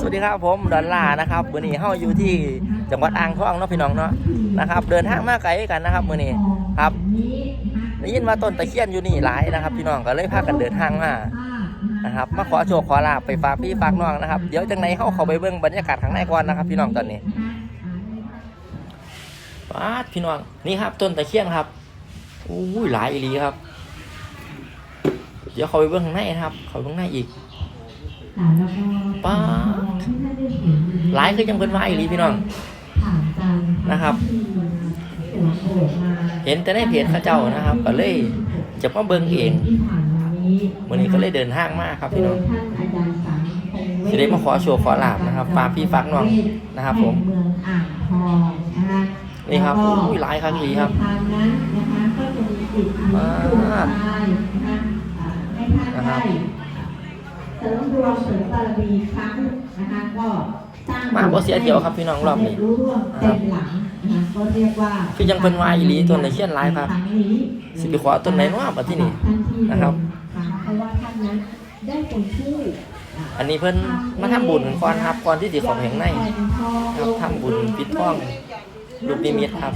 สวัสดีครับผมดอลลานะครับวันนี้เฮาอยู่ที่จังหวัดอ่างทองเนาะพี่น้องเนาะนะครับ เดินทางมาไกลกันนะครับมือนี้ครับได้ยินว่าต้นตะเคียนอยู่นี่หลายนะครับ พี่น้องก็เลยพากันเดินทางมานะครับมาขอโชคขอลาบไปฝากพี่ฝากน้องนะครับเดี๋ยวจังไหนเฮาเข้าไปเบิ่งบรรยากาศข้างในก่อนนะครับ พี่น้องตอนนี้ป้าพี่น้องนี่ครับ ต้นตะเคียนครับอู้ยหลายอีหลีครับ เดี๋ยวเข้าไปเบิ่งข้างในนะครับเข้าไปเบิ่งข้างในอีก ป้าหลายคือจังเพิ่นว่าอีหลีพี่น้องนะครับ เห็นแต่ในเพจเขาเจ้านะครับ ก็เลยจะมาเบิ่งเองวันนี้ก็เลยเดินทางมาครับพี่น้องสิได้มาขอโชว์ขอลาบนะครับฝากพี่ฝากน้องนะครับ ผมเมืองอ่างทองนะคะนี่ครับแล้วก็อุ้ยหลายครั้งดีครับทางนั้นนะคะก็จะมีจิตอาสานะคะอ่าให้ท่านนะครับได้ เสริมดวงเสริมบารมีครั้งนะคะก็สร้างมาบ่เสียเที่ยวครับพี่น้องรอบนี้รู้ร่วมเต็มหลังนะคะก็เรียกว่าคือยังเพิ่นว่าอีหลีต้นตะเคียนหลายครับครั้งนี้สิไปขอต้นไหนเนาะบัดที่นี่นะครับเพราะว่าท่านนั้นได้เป็นผู้อันนี้เพิ่นมาทำบุญก่อนครับก่อนที่สิเข้าไปข้างในครับทำบุญปิดทองลูกนิมิตครับ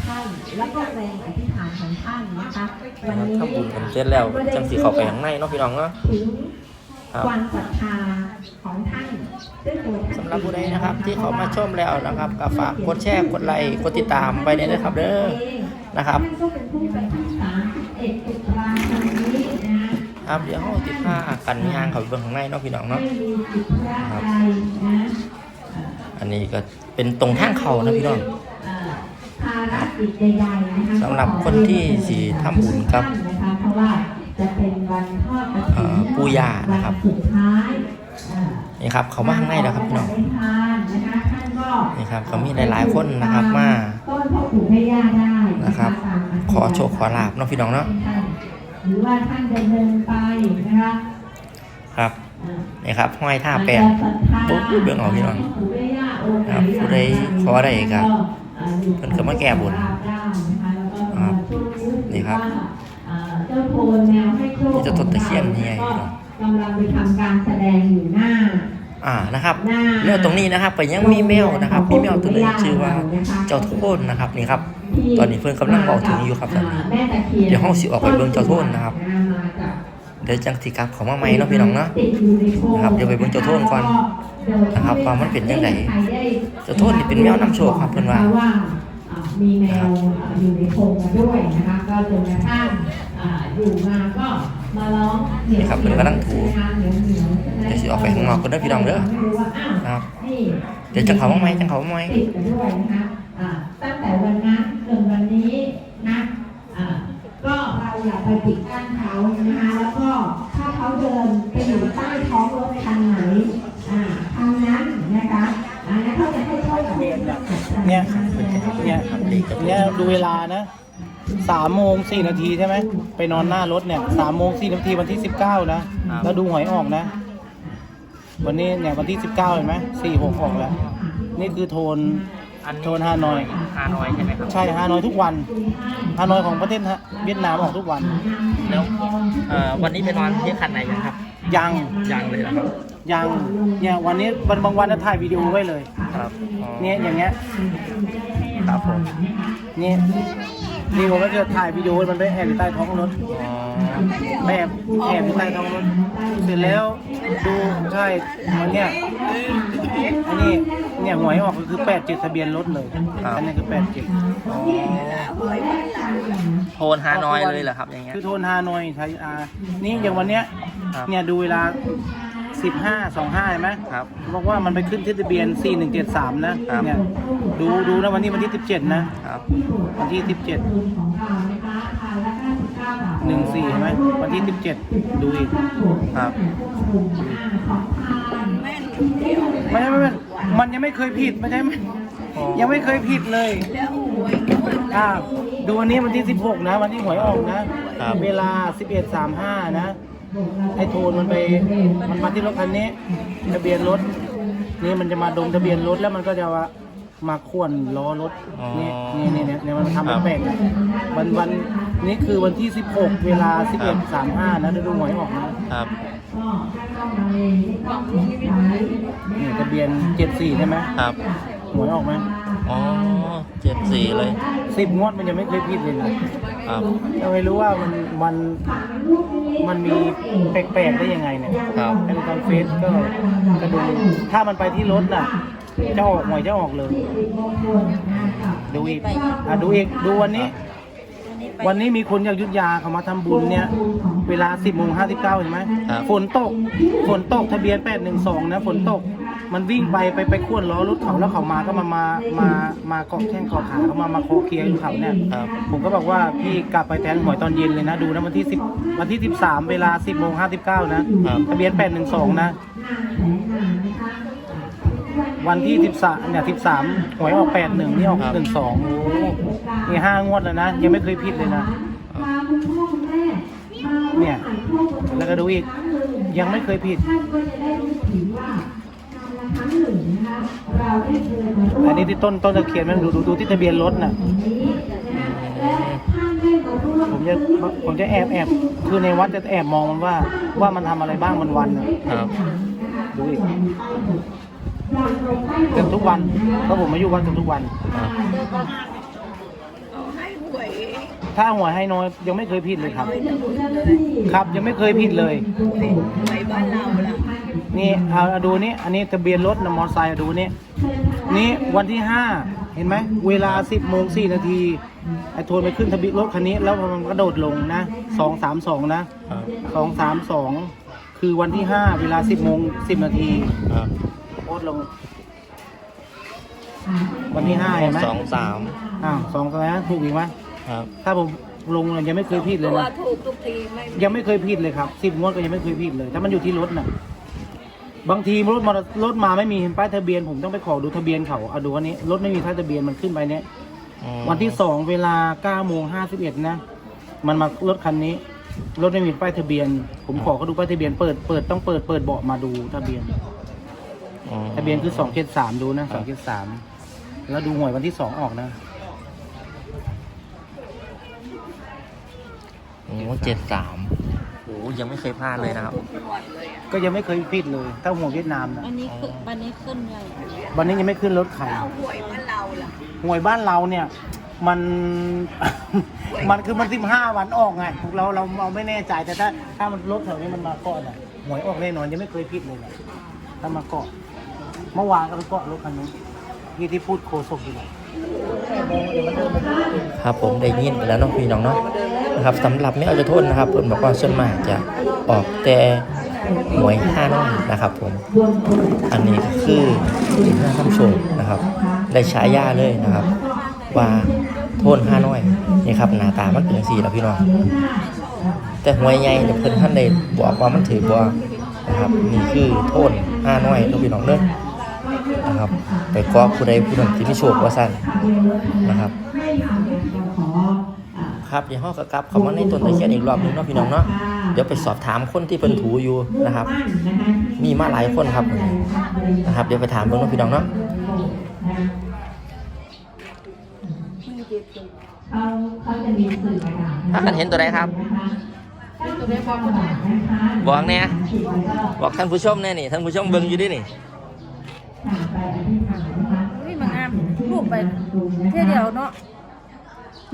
แล้วก็แรงอธิษฐานของท่านนะคะวันนะครับนี้ทำบุญกันเสร็จแล้วจังสิเข้าไปข้างในเนาะพี่น้องเนาะถึง ครับความศรัทธาของท่านด้วยตัวท่านสำหรับผู้ใดนะครับ ที่เขามาชมแล้วนะครับก็ฝากกดแชร์กดไลค์กดติดตามไปเลยนะครับเด้อนะครับท่านก็เป็นผู้เป็นที่สามสิบเอ็ดตุลาคมนี้นะครับเดี๋ยวเราติดผ้ากันยางเขาไปเบิ่งข้างในเนาะพี่น้องไม่เนาะมีจิตพระใดนะอันนี้ก็เป็นตรงทางเขานะพี่น้องเอ่อภารกิจใดๆนะคะสำหรับคนที่สิทำบุญครับ นะคะเพราะว่าจะเป็นวันทอดกฐิเอ่นอปู่ย่านะครับวันสุดท้ายเอ่อนี่ครับเขามาข้างในแล้วครับพี่น้องได้ทานนะคะท่านก็นี่ครับเขามีหลายๆคนนะครับมาต้นพ่อปู่แม่ย่าได้นะครับตามอัธยาศัยขอโชคขอลาบเนาะพี่น้องเนาะหรือว่าท่านเดินเดินไปนะคะครับเอ่อนี่ครับห้อยท่าแปดปุ๊บเบิ่งเอาพี่น้องพ่ปู่แม่ย่าองค์ไหนครับผู้ใดขอได้ก็เอ่ออยู่เพิ่นก็มาแก้บนได้นะคะแล้วก็ครับช่วงนี้นี่ครับว่าเอ่อเจ้าโทนแมวให้โชคนี่เจ้าต้นตะเคียนนี่ไงพี่น้องกำลังไปทำการแสดงอยู่หน้าอ่านะครับหน้าแล้วตรงนี้นะครับก็ยังมีแมวนะครับมีแมวตัวหนึงชื่อว่าเจ้าโทนนะครับนี่ครับ ตอนนี้เพิ่นกำลังบอกถึงอยู่ครับตอนนี้แม่ตะเคียนเดี๋ยวห้องสิออกไปเบิ่งเจ้าโทนนะครับมาจากเดี๋ยวจังสิกลับเขามาใหม่เนาะพี่น้องเนาะติดอยู่ในโพงนะครับเดี๋ยวไปเบิ่งเจ้าโทนก่อนนะครับว่ามันเป็นจังไดเจ้าโทนนี่เป็นแมวนำโชคครับเพิ่นว่าว่าอ่ามีแมวอยู่ในโพรงมาด้วยนะคะก็จนกระทั่ง อ่าอยู่มาก็มาร้องเหนียวนี่ครับเพิ่นกำลังถูเหนียวเหนียวเดี๋ยวสิออกไปข้างนอกก่อนเด้อพี่น้องเด้อไม่รู้ว่าอ้าวนะครับนี่เดี๋ยวจังเขามาใหม่จังเขามาใหม่ติดกันด้วยนะคะอ่าตั้งแต่วันนั้นจนวันนี้นะอ่าก็เราอย่าไปปิดกั้นเขานะคะแล้วก็ถ้าเขาเดินไปอยู่ใต้ท้องรถคันไหนอ่าคันนั้นนะคะอ่าแล้วเขาจะให้โชคกับเนี่ยเนี่เนี่ยครับเนี่ยดูเวลานะ สามโมงสี่นาทีใช่ไหมไปนอนหน้ารถเนี่ยสามโมงสี่นาทีวันที่สิบเก้านะแล้วดูหวยออกนะ วันนี้เนี่ยวันที่สิบเก้าเห็นไหมสี่หกออกแล้ว นี่คือโทน โทนฮานอย ฮานอยใช่ไหมครับใช่ฮานอยทุกวันฮานอยของประเทศฮะเวียดนามออกทุกวัน แล้วเอ่อวันนี้ไปนอนที่คันไหนกันครับยังยังเลยนะครับยังเนี่ยวันนี้วันบางวันจะถ่ายวิดีโอไว้เลย ครับอ๋อเนี่ยอย่างเงี้ย ครับผมนี่ นี่ผมก็จะถ่ายวิดีโอมันไปแอบอยู่ใต้ท้องรถอ๋อแอบแอบอยู่ใต้ท้องรถเสร็จแล้วดูใช่มันเนี่ยอันนี้เนี่ยหวยออกก็คือแปดเจ็ดทะเบียนรถเลยอันนี้คือแปดเจ็ดอ๋อโทนฮานอยเลยเหรอครับอย่างเงี้ย คือโทนฮานอยไทยอานี่อย่างวันเนี้ยครับ เนี่ยดูเวลา สิบห้าสองห้าเห็นไหมครับบอกว่ามันไปขึ้นที่ทะเบียนสี่หนึ่งเจ็ดสามนะครับเนี่ยดูดูนะวันนี้วันที่สิบเจ็ดนะครับ วันที่สิบเจ็ดหนึ่งสี่ใช่ไหมวันที่สิบเจ็ดดูอีกครับไม่ไม่ไม่มันยังไม่เคยผิดไม่ใช่ไหมอ๋อยังไม่เคยผิดเลยอ่าดูวันนี้วันที่สิบหกนะ วันที่หวยออกนะ เวลาสิบเอ็ดสามห้านะ ไอ้โทนมันไปมันมาที่รถคันนี้ทะเบียนรถ นี่มันจะมาดมทะเบียนรถแล้วมันก็จะว่ามาข่วนล้อรถอ๋อนี่นี่นี่เนี่ยเนี่ยมันครัทำบแปลกๆวันวันนี้คือวันที่สิบหกเวลาสิบเอ็ดสามห้านะเดี๋ยวดูหวยออกนะครับก็ถ้าเข้ามาเลยไม่ต้องสงสัยนี่ทะเบียนเจ็ดสี่ใช่ไหมครับ หวยออกไหม อ๋อเจ็ดสี่เลยสิบงวดมันยังไม่เคยผิดเลยนะครับ เราไม่รู้ว่ามันมันมันมีแปลกๆได้ยังไงเนี่ยครับไอ้ตอนเฟซก็ก็ดูถ้ามันไปที่รถน่ะจะออกหวยจะออกเลย ดูอีกอะดูอีกดูวันนี้ วันนี้มีคนจากอยุทธยาเขามาทำบุญเนี่ย เวลา 10โมง59เห็นไหมครับ ฝนตก ฝนตกทะเบียน 812 นะ ฝนตก มันวิ่งไปไปไปข้วนล้อรถเขาแล้วเขามาก็มามามามาเกาะแข้งเกาะขาเขามามาโคเคลียร์อยู่เขาเนี่ยครับผมก็บอกว่าพี่กลับไปแทนหวยตอนเย็นเลยนะดูนะวันที่10วันที่ 13 เวลา 10โมง59 นะครับทะเบียน 812 นะ วันที่ 13เนี่ย13 หวยออก 81 นี่ออก 12นี่ห้างวดแล้วนะ ยังไม่เคยผิดเลยนะเนี่ยแล้วก็ดูอีกยังไม่เคยผิด อันนี้ที่ต้นต้นตะเคียนมันดูดูดูที่ทะเบียนรถน่ะผมจะผมจะแอบแอบคือในวัดจะแอบมองมันว่า ว่ามันทำอะไรบ้างวันวันๆน่ะครับ ดูอีกเกือบทุกวันเพราะผมมาอยู่วัดเกือบทุกวันครับถ้าหวยให้น้อยยังไม่เคยผิดเลยครับ ครับยังไม่เคยผิดเลยนี่เอา เอาดูนี่อันนี้ทะเบียนรถนะมอเตอร์ไซค์เอาดูนี่นี่วันที่ห้าเห็นไหมเวลาสิบโมงสี่นาทีไอ้โทนไปขึ้นทะเบียนรถคันนี้ แล้วมันกระโดดลงนะสองสามสองนะครับสองสามสองคือวันที่ห้าเวลาสิบโมงสิบนาทีครับโพสต์ลง วันที่ห้าเห็นไหมสองสามอ้าวสองตัวนะถูกอีกไหมครับถ้าผมลงเนี่ยยังไม่เคยผิดเลยตัวนะถูกทุกทีไม่ยังไม่เคยผิดเลยครับสิบงวดก็ยังไม่เคยผิดเลย ถ้ามันอยู่ที่รถน่ะ บางทีรถมารถมาไม่มีเห็นป้ายทะเบียนผมต้องไปขอดูทะเบียนเขาเอาดูวันนี้รถไม่มีป้ายทะเบียนมันขึ้นไปเนี้ยอืมวันที่สองเวลาเก้าโมงห้าสิบเอ็ดนะ มันมารถคันนี้ รถไม่มีป้ายทะเบียน ผมขอเขาดูป้ายทะเบียนเปิดเปิดต้องเปิดเปิดเบาะมาดูทะเบียน อืมทะเบียนคือสองเจ็ดสามดูนะสองเจ็ดสามแล้วดูหวยวันที่สองออกนะ โอ้เจ็ดสามโอ้ ยังไม่เคยพลาดเลยนะครับจังหวัดเลยอะก็ยังไม่เคยผิดเลย ถ้าหวยเวียดนามนะอันนี้คือวันนี้ขึ้นไงวันนี้ยังไม่ขึ้นรถใครเอาหวยบ้านเราล่ะหวยบ้านเราเนี่ย มัน มันคือมันสิบห้าวันออกไงเราเราเราไม่แน่ใจแต่ถ้า ถ้ามันรถแถวนี้มันมาเกาะน่ะหวยออกแน่นอนยังไม่เคยผิดเลยนะถ้ามาเกาะเมื่อวานก็ไปเกาะรถคันนู้นที่ที่พูดโคศกอยู่เลยครับผมได้ยินไปแล้วเน้องพี่น้องเนาะ นะครับสำหรับไม่เอาจะโทษนะครับเพิ่นบอกว่าส่วนมากจะออกแต่หวยห้าน้อยนะครับผม อันนี้คือที่น่าท่านชมนะครับ ได้ฉายาเลยนะครับ ว่าโทนห้าน้อยนี่ครับหน้าตามันเป็นสีแล้วพี่น้องแต่หวยใหญ่เนี่ยเพิ่นท่านได้บอกว่ามันถือบ่นะครับนี่คือโทนห้าน้อยทุกพี่น้องเด้อนะครับไปกอผู้ใดผู้หนึ่งที่ไมีโชคว่าสั้นนะครับ ครับเดี๋ยวเฮาก็กลับเขามาในต้นตะเคียนอีกรอบหนึงเนาะพี่น้องเนาะเดี๋ยวไปสอบถามคนที่เพิ่นถูอยู่นะครับ มีมาหลายคนครับนะครับ เดี๋ยวไปถามเบิ่งเนาะพี่น้องเนาะถ้ากันเห็นตัวใดครับบอกเนี่ยบอกท่านผู้ชมแน่นี่ท่านผู้ชมเบิ่งอยู่ดินี่อุ้ยมันงามรูปไปเท่เดียวเนาะ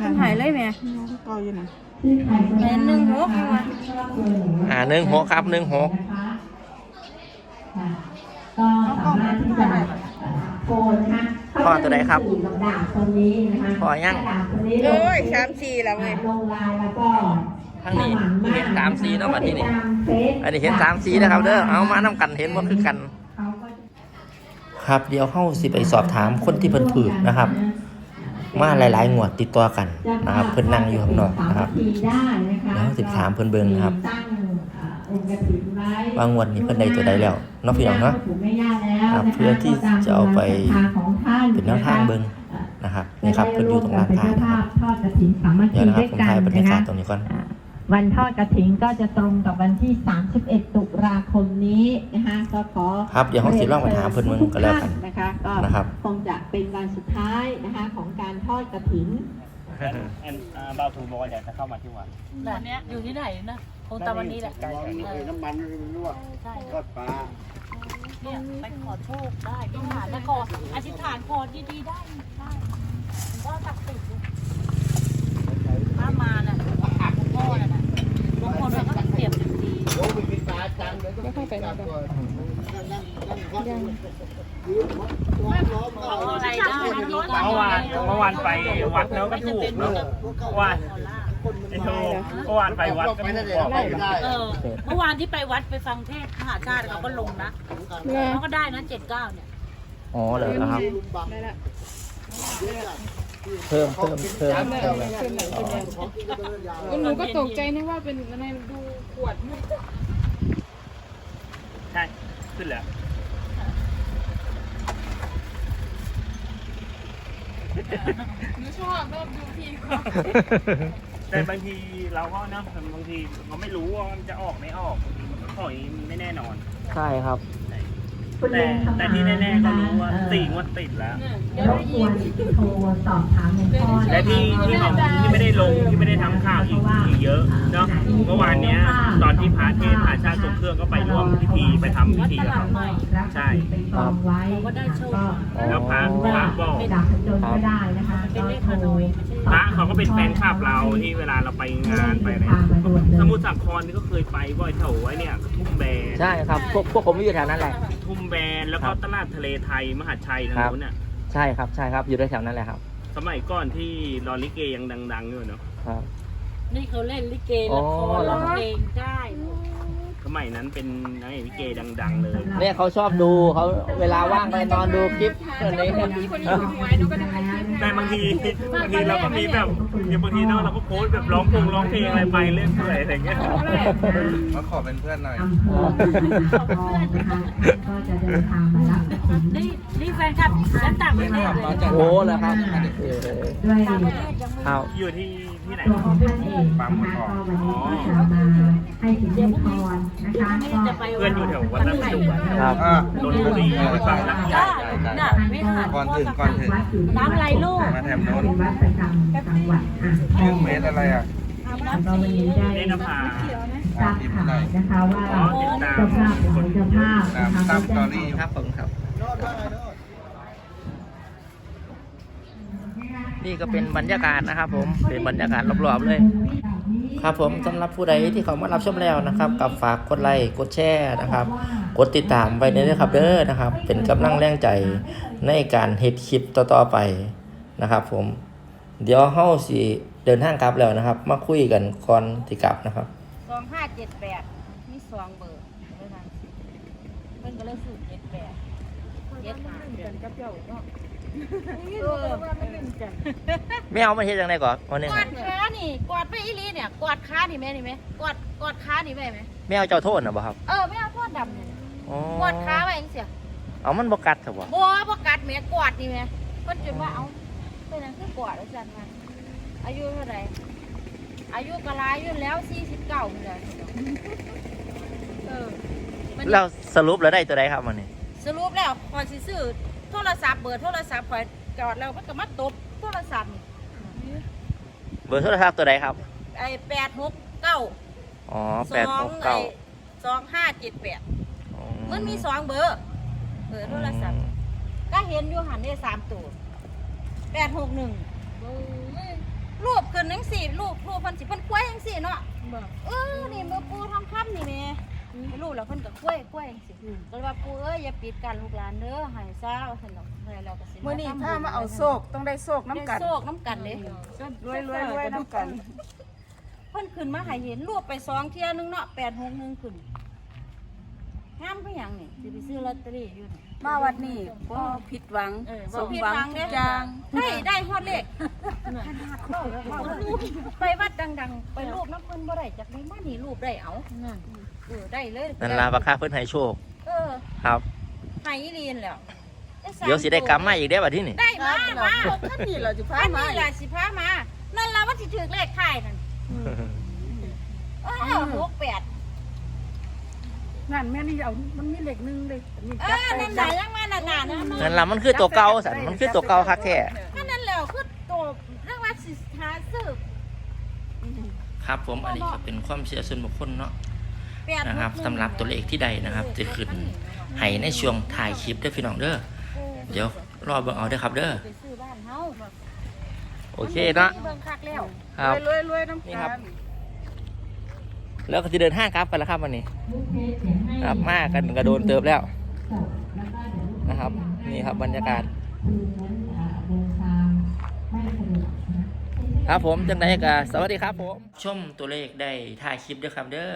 มันหายเลยแม่แม่หนึ่งหกเองวะอ่าหนึ่งหกครับหนึ่งหกก็สามารถที่จะโฟนนะคะพ่อตัวใดครับกับดาบคนนี้นะคะพ่อยังดาบคนนี้ลโอ้งยสามสี่แล้วไงลงลายแล้วก็ทั้งนี้เห็นสามสีเนาะบัดนี้นี่ตามเฟซอันนี้เห็นสามสีนะครับเด้อเอามานํกันเห็นบ่คือกันเขาก็ครับเดี๋ยวเข้าสิไปสอบถามคนที่เพิ่นถูกนะครับ มาหลายๆงวดติดต่อกันนะครับเพิ่นนั่งอยู่ข้างนอกนะครับได้นะคะแล้วสิบถามเพิ่นเบิ่งนะครับตั้งอ่าองค์กฐินไว้ว่างวดนี้เพิ่นได้ตัวใดแล้วเนาะพี่น้องเนาะไม่ยากแล้วครับนะคะเพื่อที่จะเอาไปก็ตมกำลังศรัทธาของท่านเป็นแนวทางเบิ่งนะครับนี่ครับเพิ่นอยู่ตรงลานพานะครับทอดกฐินสามัคเดี๋คียวนะครับด้วยผมกันถ่ายบรรยานะกาศคะตรงนี้ก่อนอ่าวันทอดกระถินก็จะตรงกับวันที่ 31 ตุลาคมนี้นะคะก็ขอครับเดี๋ยวเราสิลองไปถามเพิ่นเบิ่งก็แล้วกันนะคะ ก็นะครับ คงจะเป็นวันสุดท้ายนะคะของการทอดกระถินอันอ่าบาวทูบอกว่าอยากจะเข้ามาที่วัดแบบเนี้ยอยู่ที่ไหนนะคงตามวันนี้แหละใกล้ๆนี่น้ำมันรั่วใช่ทอดปลาเนี่ยไปขอโชคได้อธิษฐานแล้วขออธิษฐานขอดีๆได้ได้มันก็ตักติดอยู่ถ้ามาน่ะหลวงพ่อน่ะนะบางคนเขาก็เปรียบอย่างดีโอ้ไปกินปลาจังเลยไม่ค่อยไปนะนั่งนั่งนั่งพักยังล้อมล้อมขออะไรได้นะ เมื่อวานเมื่อวานไปวัดแล้วก็ถูกเนาะเมื่อวานไอ้โทเมื่อวานไปวัดก็ถูกบอกไม่ได้เออเมื่อวานที่ไปวัดไปฟังเทศน์มหาชาติเขาก็ลงนะเขาก็ได้นะเจ็ดเก้าเนี่ยอ๋อเลยนะครับเพิ่มเพิ่มเพิ่มเพิ่มหนูก็ตกใจนึกว่าเป็นอะไรดูขวดมืดใช่ ขึ้นแล้วหนูชอบชอบดูพี่เขาแต่บางทีเราก็เนาะบางทีเราไม่รู้ว่ามันจะออกไม่ออกบางทีมันก็ปล่อยไม่แน่นอน ใช่ครับ แต่แต่ที่แน่ๆก็รู้ว่าสี่งวดติดแล้ว รบกวนโทรสอบถามหลวงพ่อและที่ที่เขาที่ไม่ได้ลงที่ไม่ได้ทำข่าวอีกอีกเยอะเนาะเมื่อวานเนี้ยตอนที่พระเทศน์พระชาติทรงเครื่องก็ไปร่วมพิธีไปทำพิธีกับเขาใช่เป็นกองไว้ก็ได้โชคแล้วพระพระบอก จากจนก็ได้นะคะเป็นเลขก็ฮานโทรอยไม่ใช่ พระเขาก็เป็นแฟนคลับเราที่เวลาเราไปงานไปอะไรสมุทรสาครนี่ก็เคยไปบ่อยแถวไว้เนี่ยทุ่มแบนใช่ครับพวกพวกผมอยู่แถวนั้นแหละ ทุ่มแบนแล้วก็ตลาดทะเลไทยมหาชัยทางครับนู้นน่ะใช่ครับใช่ครับอยู่แถวนั้นแหละครับ สมัยก่อนที่ลอลิเกยังดังๆอยู่เนาะครับ นี่เขาเล่นลิเกอ๋ละอครร้องเพลงได้สมัยนั้นเป็นนางเอกลิเกดัง ๆ เลยเนี่ยเขาชอบดูเขาเวลาว่างไปนอนดูคลิปอะไรเจ้าเงี้ยพี่คนนี้ถูกหวยหนูก็ดูในคลิปแต่บางทีบางทีเราก็มีแบบอย่างบางทีเนาะเราก็โพสต์แบบร้องเพลงร้องเพลงอะไรไปเรื่อยๆอะไรอย่างเงี้ยมาขอเป็นเพื่อนหน่อยอำเภอนะคะก็จะเดินทางมารับกฐินนี่นี่แฟนคลับจากต่างประเทศเลยโอ้เหรอครับเออด้วยต่างประเทศยังไม่ครับอยู่ที่ ที่ไหน ตัวของท่านเองนะคะก็วันนี้ก็จะมาให้สินให้พรนะคะก็จะไปเพื่อนอยู่แถววัดน้ำสุขครับอ่านนทบุรีไปฟังนักใหญ่ได้น่ะไม่หาก่อนถึงก่อนถึงวัดอยู่ที่น้ำไหลลูก มาแถมโน้น เป็นวัดประจำจังหวัดอ่างทอชื่องเมตรอะไรอะแล้วก็วันนี้ได้นี่นภาทราบข่าวนะคะว่าอ๋อติดตามเจ้าภาพของเจ้าภาพตามนะคะตามสตอรี่ครับผมครับ นี่ก็เป็นบรรยากาศนะครับ ผมเป็นบรรยากาศรอบๆเลย ครับผมสำหรับผู้ใดที่เขามารับชมแล้วนะครับกับฝากกดไลค์กดแชร์นะครับ กดติดตามไปเด้อครับเด้อนะครับ เป็นกำลังแรงใจในการเฮ็ดคลิปต่อๆไปนะครับ ผม เดี๋ยวเฮาสิเดินทางกลับแล้วนะครับ มาคุยกันก่อนที่กลับนะครับสองห้าเจ็ดแปดมีสองเบอร์เลยนะเพิ่นก็เลยสูตรเจ็ดแปดเจ็ดห้ากันกับ เจ้าเนาะเออแม่เอามาเฮ็ดจังไดก่อนวันนี้กอดขานี่กอดไปอีหลีเนี่ยกอดขานี่แม่นี่แม่กอดกอดขานี่แม่ไหมแม่เอาเจ้าโทษนะบ่ครับเออไม่เอาทอดดำเนี่ยอ๋อกอดขาไว้จังเสียเอามันบ่กัดซะบ่บัวบ่กัดแม่กอดนี่แม่เพิ่นจนว่าเอาเป็นหยังคือกอดอาจารย์มาอายุเท่าไหร่อายุกะลายอยู่แล้ว49นี่แหละเออมันแล้วสรุปแล้วได้ตัวใดครับวันนี้สรุปแล้วพอยสิซื้อ โทรศัพท์เบอร์โทรศัพท์พอยจอดแล้วมันก็มาตบโทรศัพท์นี่เบอร์โทรศัพท์ตัวใดครับ ไอ้แปดหกเก้าอ๋อสแปดอหงกไอ้เก้าสองห้าเจ็ดแปดมันมีสองเบอร์เบอร์โทรศัพท์ก็เห็นอยู่หันได้สามตัวแปดหกหนึ่งรูปขึ้นทั้งสี่รูปรูปเพันสิเพันกล้วยทั้งสี่เนาะเออนี่มือปูทองคำนี่แม่ รูปแล้วเพิ่นก็กล้วยกล้วยทั้งสี่ก็เลยว่าปูเอ้ยอย่าปิดกันลูกหลานเด้อใหายเศร้าสนอกเลยเราก็สิมื่อนี้ถ้ามาเอาโศกต้องได้โศกน้ำน้ำกักันนโศกน้ำกันเลยรวยรวยรวยน้ำกันเพิ่นขึ้นมาใหายเห็นรูปไปสองเที่ยนึงเนาะแปดหกหนึ่งขึ้นงามก็ยังนี่จะไปซื้อลอตเตอรี่อยู่นี่ มาวัดนี้ก็ผิดหวังเออสบ่มผิดหวังหวังทุเด้กอย่างได้ได้ฮอดเลขไปวัดดัง ๆ ไปรูปน้ำเพิ่นบ่ได้จากได้มานี่รูปได้เอา เออได้เลยนั่นลาประค่าเพิ่นให้โชค เออครับ ให้อีลีนแล้วสามเดี๋ยวสิได้กำมาอีกได้อบัดที่นี่ ได้มามาท่านนี่เราจะพาอันมานี้แหละสิพามา นั่นล่ะว่าสิถือเลขท้ายนั่นเออหกแปดนั่นแม่นี่เอา มันมีเหล็กนึงเลยนี่เอจับอไปนั่นจัน่ะบยังมาหนาๆนะนั่นล่ะมันคือตัวเก่าสันมันคือตัวเก่าคักแท้ก็นั่นแหล้วคือตัวเรื่องว่าสิหาซื้อ ครับผมอันนี้ก็เป็นความเชื่อส่วนบุคคลเนาะแปด นะครับสำหรับตัวเลขที่ใดนะครับจะขึ้นให้ในช่วงถ่ายคลิปเด้อพี่น้องเด้อเดี๋ยวรอเบิ่งเอาเด้อครับเด้อไปซื้อบ้านเฮาโอเคเนาะเบิ่งคักแล้วครับรวยรวยๆน้ำนี่ตาครับลแล้วก็จะเดินห้างกลับกันแล้วครับวันนี้ครับมากันกระโดนเติบแล้วนะครับ นี่ครับบรรยากาศ ครับผมจังไดก็สวัสดีครับผม ชมตัวเลขได้ถ่ายคลิปด้วยครับเด้อ